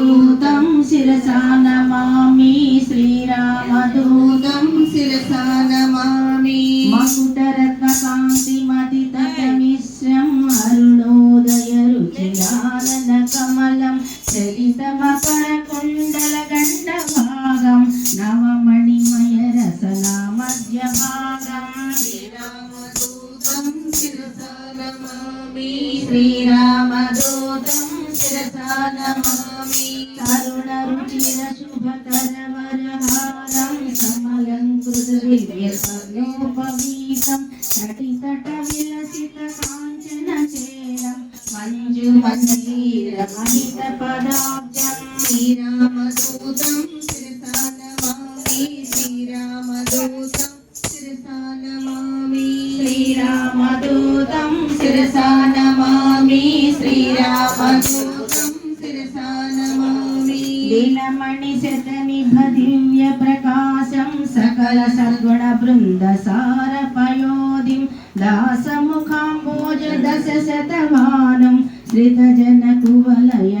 దూతం శిరసా నమామి శ్రీరామదూతం శిరసా నమామి. మకుటరత్న కాంతి మదితమిశ్రం అరుణోదయ రుచిరానన కమలం చలిత మకర కుండల గండ భాగం నవమణిమయ రసనా మధ్య భాగం శ్రీరామదూతం శిరసా నమామి. శ్రీరామదూతం శిరసా నమామి శ్రీరామదూతం తరుణ రుచిర శుభకర వరహారం సమలంకృత దివ్య స్వర్ణోపవీతం తటితట విలసిత నమామి దినమణి శతనిభ దివ్య ప్రకాశం సకల సద్గుణ బృంద సార పయోధిం దాసముఖాంబోజ దశ శతమానం శ్రిత జన కువలయ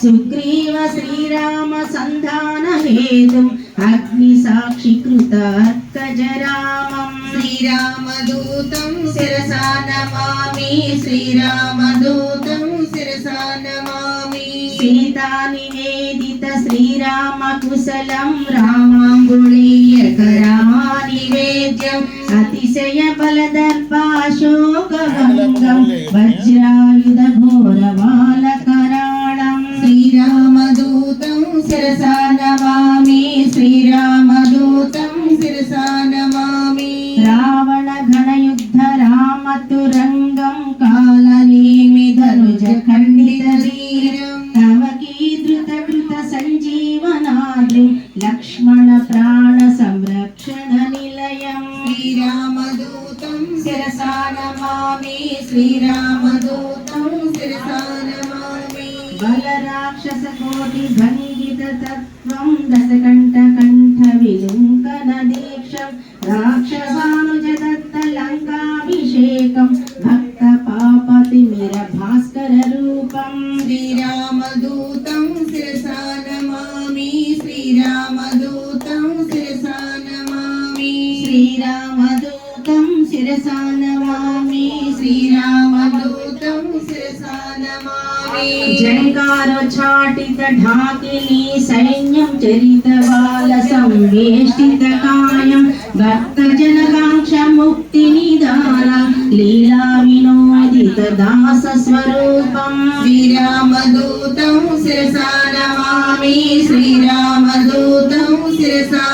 సుగ్రీవ శ్రీరామ సంధాన హేతుం అగ్ని సాక్షికృత అర్కజరామం శ్రీరామదూతం శిరసా నమామి శ్రీరామదూతం శిరసా నమామి సీతా నివేదిత శ్రీరామ కుశలం రామాంగుళీయక రామా నివేద్యం అతిశయ బలదర్పాశోకభంగం వజ్రాయుధ ఘోర నమామి శ్రీరామదూతం శిరసా నమామి బల రాక్షస కోటి భంగిత తత్వం దశకంఠ కంఠ విలుంకన దీక్షం రాక్షసానుజ దత్త లంకాభిషేకం భక్త పాపతి మిర భాస్కర రూపం. శ్రీరామదూతం శిరసా నమామి శ్రీరామదూతం శిరసా నమామి శ్రీరామదూతం శిరసా నమామి. శ్రీరామదూతం శిరసా నమామి. జంకారోచ్చాటిత ఢాకిని సైన్యం చరిత బాల సంవేష్టిత కాయం. భక్త జనకాంక్ష ముక్తి నిదాన లీలా వినోదిత దాస స్వరూపం. శ్రీరామదూతం శిరసా నమామి. శ్రీరామదూతం శిరసా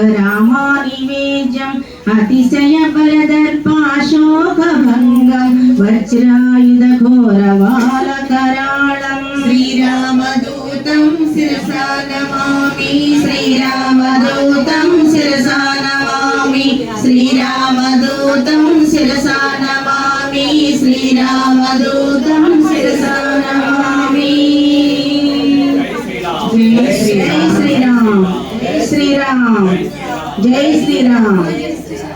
రామాంగుళీయక రామా నివేద్యం అతిశయ బలదర్పాశోక భంగం వజ్రాయుధ ఘోర బాలకరాళం శ్రీరామదూతం శిరసా నమామి శ్రీరామదూతం శిరసా నమామి శ్రీరామదూతం శిరసా నమామి శ్రీరామదూతం జై శ్రీరామ్